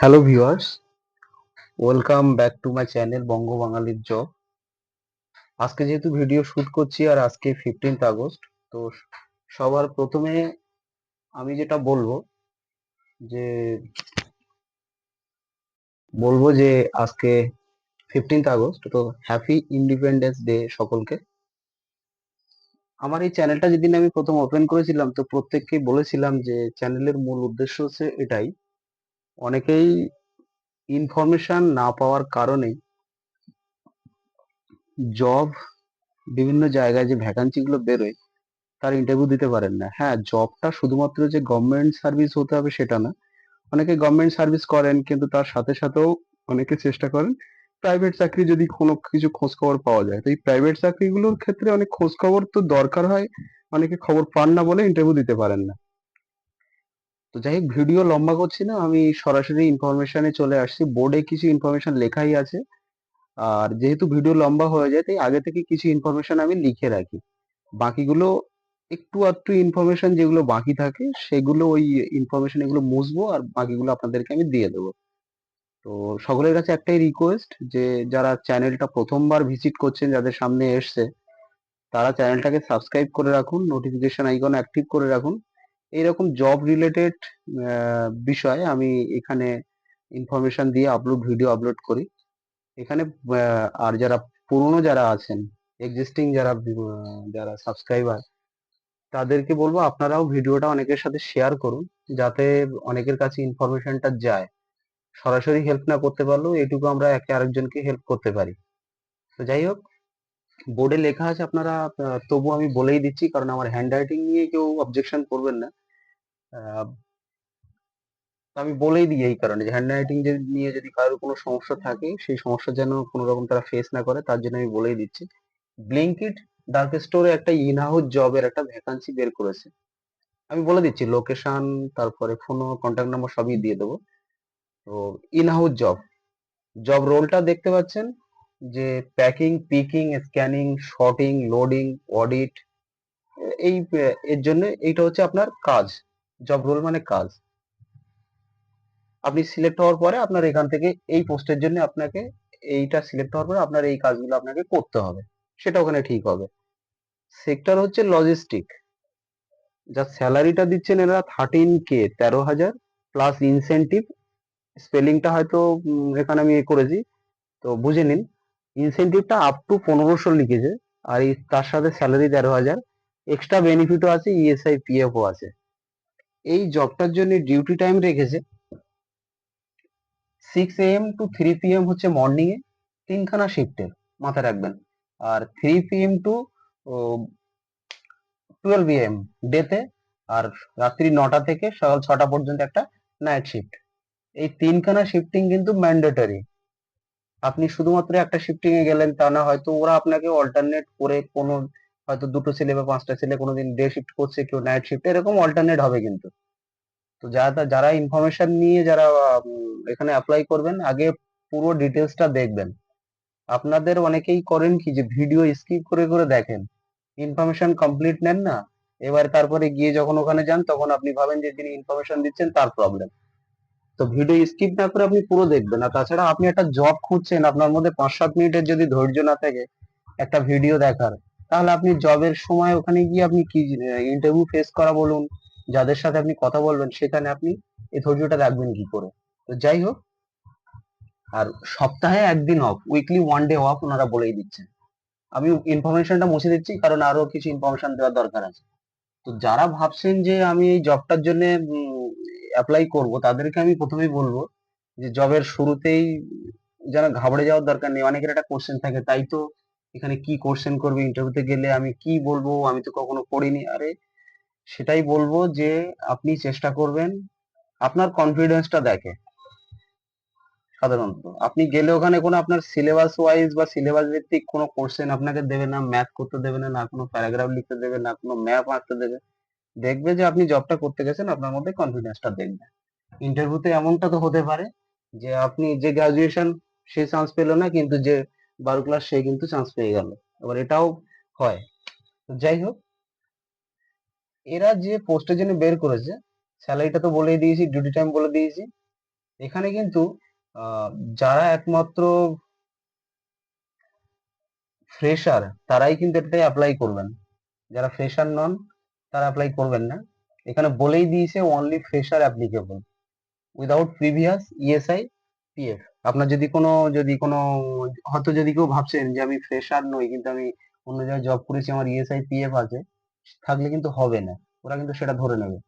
Hello viewers welcome back to my channel Banga বাঙালির job আজকে যেহেতু ভিডিও শুট করছি আর আজকে ফিফটিন্থ আগস্ট, তো সবার প্রথমে আমি যেটা বলব যে বলব যে আজকে ফিফটিন্থ আগস্ট, তো হ্যাপি ইন্ডিপেন্ডেন্স ডে সকলকে। আমার এই চ্যানেলটা যেদিন আমি প্রথম ওপেন করেছিলাম, তো প্রত্যেককে বলেছিলাম যে চ্যানেলের মূল উদ্দেশ্য হচ্ছে এটাই অনেকেই ইনফরমেশন না পাওয়ার কারণেই জব বিভিন্ন জায়গায় যে ভ্যাকান্সি গুলো বেরোয়, তার ইন্টারভিউ দিতে পারেন না। হ্যাঁ জবটা শুধুমাত্র যে গভর্নমেন্ট সার্ভিস হতে হবে সেটা না। অনেকে গভর্নমেন্ট সার্ভিস করেন, কিন্তু তার সাথে সাথেও অনেকে চেষ্টা করেন প্রাইভেট চাকরি যদি কোনো কিছু খোঁজ খবর পাওয়া যায়। তো এই প্রাইভেট চাকরিগুলোর ক্ষেত্রে অনেক খোঁজ খবর তো দরকার হয়, অনেকে খবর পান না বলে ইন্টারভিউ দিতে পারেন না। তো যাই হোক, ভিডিও লম্বা করছি না, আমি সরাসরি ইনফরমেশনে চলে আসছি। বোর্ডে কিছু ইনফরমেশন লেখাই আছে। আর যেহেতু ভিডিও লম্বা হয়ে যায়, তাই আগে থেকে কিছু ইনফরমেশন আমি লিখে রাখি। বাকিগুলো একটু আধটু ইনফরমেশন যেগুলো বাকি থাকে, সেগুলো ওই ইনফরমেশন এগুলো মুছবো আর বাকিগুলো আপনাদেরকে আমি দিয়ে দেবো। তো সকলের কাছে একটাই রিকোয়েস্ট যে, যারা চ্যানেলটা প্রথমবার ভিজিট করছেন, যাদের সামনে এসছে, তারা চ্যানেলটাকে সাবস্ক্রাইব করে রাখুন নোটিফিকেশন আইকন অ্যাক্টিভ করে রাখুন। এইরকম জব রিলেটেড বিষয়ে আমি এখানে ইনফরমেশন দিয়ে আপলোড ভিডিও আপলোড করি। এখানে আর যারা পুরনো যারা আছেন এক্সিস্টিং যারা যারা সাবস্ক্রাইবার তাদেরকে বলব আপনারাও ভিডিওটা অনেকের সাথে শেয়ার করুন, যাতে অনেকের কাছে ইনফরমেশনটা যায়। সরাসরি হেল্প না করতে পারলেও এটুকু আমরা একে আরেকজনকে হেল্প করতে পারি। তো যাই হোক বোর্ডে লেখা আছে আপনারা তবু আমি বলেই দিচ্ছি, কারণ আমার হ্যান্ড রাইটিং নিয়ে কেউ অবজেকশন করবেন না। আমি বলেই দিই এই কারণে যে হ্যান্ড রাইটিং নিয়ে যদি কারোর কোনো সমস্যা থাকে, সেই সমস্যা যেন কোনো রকম তারা ফেস না করে, তার জন্য আমি বলেই দিচ্ছি। ব্লিঙ্কিট ডার্ক স্টোরে একটা ইন হাউস জবের একটা ভ্যাকান্সি বের করেছে। আমি বলে দিচ্ছি লোকেশন তারপরে ফোন কন্ট্যাক্ট নাম্বার সবই দিয়ে দেবো। তো ইন হাউস জব জব রোলটা দেখতে পাচ্ছেন যে packing picking scanning sorting loading audit এই, এর জন্য এইটা হচ্ছে আপনার কাজ। জব রোল মানে কাজ। আপনি সিলেক্ট হওয়ার পরে আপনার এখান থেকে এই পোস্টের জন্য আপনাকে এইটা সিলেক্ট হওয়ার পরে আপনার এই কাজগুলো আপনাকে করতে হবে। সেটা ওখানে ঠিক হবে। সেক্টর হচ্ছে লজিস্টিক যা স্যালারিটা দিচ্ছেন এরা থার্টিন কে তেরো হাজার প্লাস ইনসেন্টিভ স্পেলিংটা হয়তো এখানে আমি করেছি, তো বুঝে নিন। ইনসেন্টিভটা আপ টু পনেরোশো লিখেছে, আর তার সাথে স্যালারি তেরো হাজার। এক্সট্রা বেনিফিটও আছে E ইএসআই পিএফও আছে। এই জবটার জন্য ডিউটি টাইম রেখেছে। Six AM to three PM হচ্ছে মর্নিং এ, তিনখানা শিফটের মাথায় রাখবেন। আর three PM to twelve AM ডেতে আর রাত্রি নটা থেকে সকাল ছটা পর্যন্ত একটা নাইট শিফট এই তিনখানা শিফটিং কিন্তু ম্যান্ডেটরি আপনি শুধুমাত্র একটা শিফটিং এ গেলেন তা না, হয়তো ওরা আপনাকে অল্টারনেট করে কোনো হয়তো দুটো ছেলে বা পাঁচটা ছেলে কোনোদিন ডে শিফট করছে, কেউ নাইট শিফট এরকম অল্টারনেট হবে কিন্তু। তো যারা যারা ইনফরমেশন নিয়ে যারা এখানে অ্যাপ্লাই করবেন, আগে পুরো ডিটেলসটা দেখবেন। আপনাদের অনেকেই করেন কি যে ভিডিও স্কিপ করে করে দেখেন। ইনফরমেশন কমপ্লিট নেন না, এবার তারপরে গিয়ে যখন ওখানে যান, তখন আপনি ভাবেন যে যিনি ইনফরমেশন দিচ্ছেন, তার প্রবলেম তো ভিডিও স্কিপ না করে আপনি পুরো দেখবেন। আর তাছাড়া আপনি একটা জব খুঁজছেন, আপনার মধ্যে পাঁচ সাত মিনিটের যদি ধৈর্য না থাকে, একটা ভিডিও দেখার। তাহলে আপনি জবের সময় ওখানে গিয়ে আপনি কি ইন্টারভিউ ফেস করা বলুন, যাদের সাথে আপনি কথা বলবেন, সেখানে আপনি এই ধৈর্যটা রাখবেন কি করে? তো যাই হোক, আর সপ্তাহে একদিন off weekly one day off ওনারা বলেই দিচ্ছেন। আমি ইনফরমেশনটা মুছে দিচ্ছি, কারণ আরও কিছু ইনফরমেশন দেওয়ার দরকার আছে। তো যারা ভাবছেন যে আমি এই জবটার জন্য অ্যাপ্লাই করব, তাদেরকে আমি প্রথমেই বলব যে জবের শুরুতেই যেন ঘাবড়ে যাওয়ার দরকার নেই। অনেকের একটা কোশ্চেন থাকে, তাই তো এখানে কি কোশ্চেন করবে ইন্টারভিউতে গেলে আমি কি বলব, আমি তো কখনো পড়িনি। আরে, সেটাই বলব যে আপনি চেষ্টা করবেন, আপনার কনফিডেন্সটা দেখে। সাধারণত, আপনি গেলে ওখানে কোনো আপনার সিলেবাস ওয়াইজ বা সিলেবাস ভিত্তিক কোনো কোশ্চেন আপনাকে দেবে না ম্যাথ করতে দেবে না না কোনো প্যারাগ্রাফ লিখতে দেবে, না কোনো ম্যাপ আঁকতে দেবে। দেখবে যে আপনি জবটা করতে গেছেন, আপনার মধ্যে কনফিডেন্সটা দেখবে। ইন্টারভিউতে এমনটা তো হতে পারে যে আপনি যে গ্রাজুয়েশন সে চান্স পেল না, কিন্তু যে বারো ক্লাস সে কিন্তু চান্স পেয়ে গেল। এবার এটাও হয়। যাই হোক, এরা যে পোস্টের জন্য বের করেছে স্যালারিটা তো বলেই দিয়েছি ডিউটি টাইম বলে দিয়েছি। এখানে কিন্তু যারা একমাত্র ফ্রেশার তারাই কিন্তু এটাতে অ্যাপ্লাই করবেন। যারা ফ্রেশার নন, তারা অ্যাপ্লাই করবেন না। এখানে বলেই দিয়েছে only fresher applicable without previous ESI PF আপনার যদি কোনো যদি কোনো, হয়তো যদি কেউ ভাবছেন যে আমি ফ্রেশার নই, কিন্তু আমি অন্য জায়গায় জব করেছি, আমার ইএসআই পিএফ আছে, থাকলে কিন্তু হবে না। ওরা কিন্তু সেটা ধরে নেবে।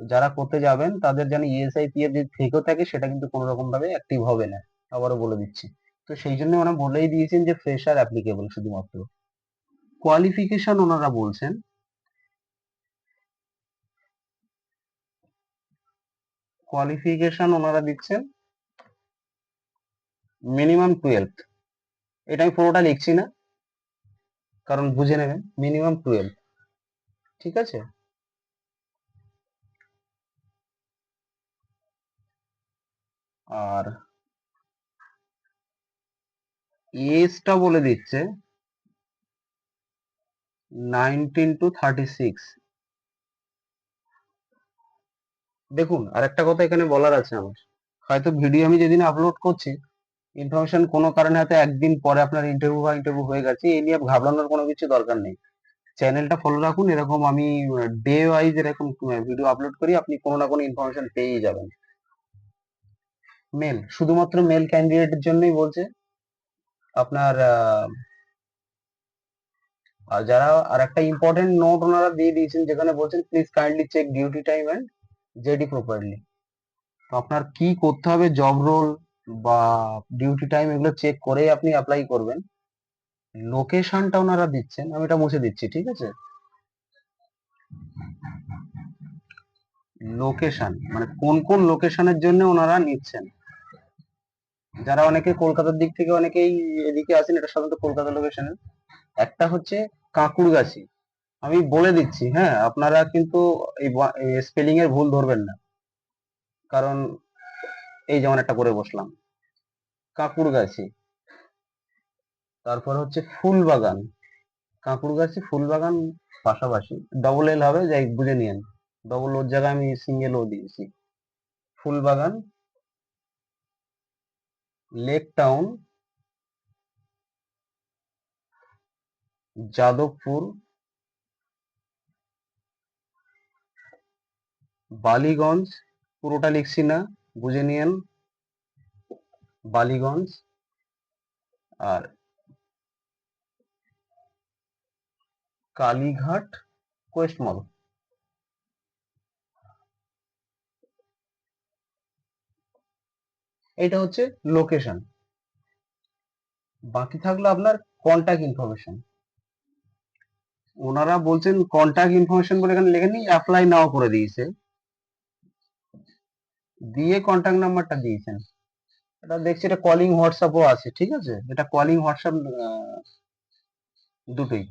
যারা করতে যাবেন, তাদের যেন ইএসআই পিএফ যদি থেকেও থাকে, সেটা কিন্তু কোনো রকম ভাবে অ্যাক্টিভ হবে না। আবারও বলে দিচ্ছি। তো সেই জন্য ওরা বলেই দিয়েছেন যে ফ্রেশার অ্যাপ্লিকেবল শুধুমাত্র। কোয়ালিফিকেশন ওনারা বলছেন। কোয়ালিফিকেশন ওনারা দিচ্ছেন। মিনিমাম টুয়েলভ এটা আমি পুরোটা লিখছি না, কারণ বুঝে নেবেন মিনিমাম টুয়েলভ ঠিক আছে? আর এজটা বলে দিচ্ছে নাইনটিন টু থার্টি সিক্স দেখুন আর একটা কথা এখানে বলার আছে আমার। হয়তো ভিডিও আমি যেদিন আপলোড করছি ইনফরমেশন কোনো কারণে হয়তো একদিন পরে আপনার ইন্টারভিউ বা ইন্টারভিউ হয়ে গেছে, এই নিয়ে ঘাবড়ানোর কোনো কিছু দরকার নেই। চ্যানেলটা ফলো রাখুন, এরকম আমি ডে ওয়াইজ এরকম ভিডিও আপলোড করি, আপনি কোনো না কোনো ইনফরমেশন পেয়েই যাবেন। মেল শুধুমাত্র মেল ক্যান্ডিডেটের জন্যই বলছে। আপনার আর যারা, আর একটা ইম্পর্টেন্ট নোট ওনারা দিয়ে দিয়েছেন, যেখানে বলছেন please kindly check duty time and JD properly আপনার কি করতে হবে জব রোল বা ডিউটি টাইম এগুলো চেক করেই আপনি অ্যাপ্লাই করবেন। লোকেশনটা ওনারা দিচ্ছেন, আমি এটা মুছে দিচ্ছি, ঠিক আছে? লোকেশন মানে কোন কোন লোকেশনের জন্য ওনারা নিচ্ছেন? যারা অনেকে কলকাতার দিক থেকে অনেকেই এদিকে আসেন, এটা সাধারণত কলকাতা লোকেশনের একটা হচ্ছে কাঁকুড়গাছি আমি বলে দিচ্ছি হ্যাঁ আপনারা কিন্তু এই স্পেলিং এর ভুল ধরবেন না। কারণ এই যেমন একটা করে বসলাম। কাঁকুড়গাছি তারপর হচ্ছে ফুলবাগান কাঁকুড়গাছি ফুলবাগান পাশাপাশি ডবল এল হবে, যাই বুঝে নিয়েন। ডবল ওর জায়গায় আমি সিঙ্গেল ও দিয়েছি। ফুলবাগান লেক টাউন যাদবপুর, বালিগঞ্জ, পুরোটা লিখছি না। বুঝে নিয়েন। বালিগঞ্জ আর কালীঘাট কোয়েস্টমল এটা হচ্ছে লোকেশন বাকি থাকল আপনার কন্ট্যাক্ট ইনফরমেশন ওনারা বলছেন কন্ট্যাক্ট ইনফরমেশন বলে এখানে লেখেনি অ্যাপ্লাই নাও করে দিয়েছে। দিয়ে কন্ট্যাক্ট নাম্বারটা দিয়েছেন। এটা দেখছি এটা কলিং হোয়াটসঅ্যাপও আছে, ঠিক আছে? এটা কলিং হোয়াটসঅ্যাপ দুটোই।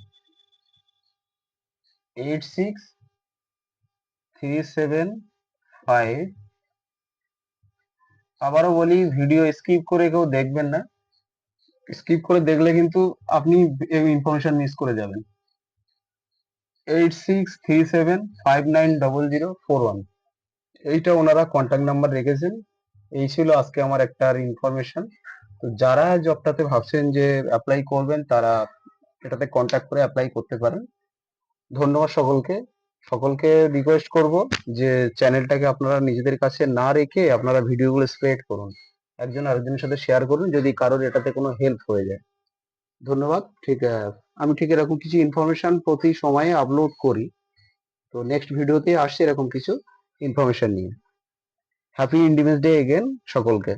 Eight six three seven five আবারও বলি ভিডিও স্কিপ করে কেউ দেখবেন না। স্কিপ করে দেখলে কিন্তু আপনি ইনফরমেশন মিস করে যাবেন। Eight six three seven five nine double zero four one এইটা ওনারা কন্ট্যাক্ট নাম্বার রেখেছেন। এই ছিল আজকে আমার একটা ইনফরমেশন তো যারা জবটাতে ভাবছেন যে অ্যাপ্লাই করবেন, তারা এটাতে কন্ট্যাক্ট করে অ্যাপ্লাই করতে পারেন। ধন্যবাদ সকলকে। সকলকে রিকোয়েস্ট করব যে চ্যানেলটাকে আপনারা নিজেদের কাছে না রেখে আপনারা ভিডিওগুলো স্প্রেড করুন। একজন আরেকজনের সাথে শেয়ার করুন যদি কারোর এটাতে কোনো হেল্প হয়ে যায়। ধন্যবাদ। ঠিক আমি ঠিক এরকম কিছু ইনফরমেশন প্রতি সময়ে আপলোড করি। তো নেক্সট ভিডিওতে আসছে এরকম কিছু। ইনফরমেশন নিয়ে। হ্যাপি ইন্ডিপেন্ডেন্স ডে এগেন সকলকে।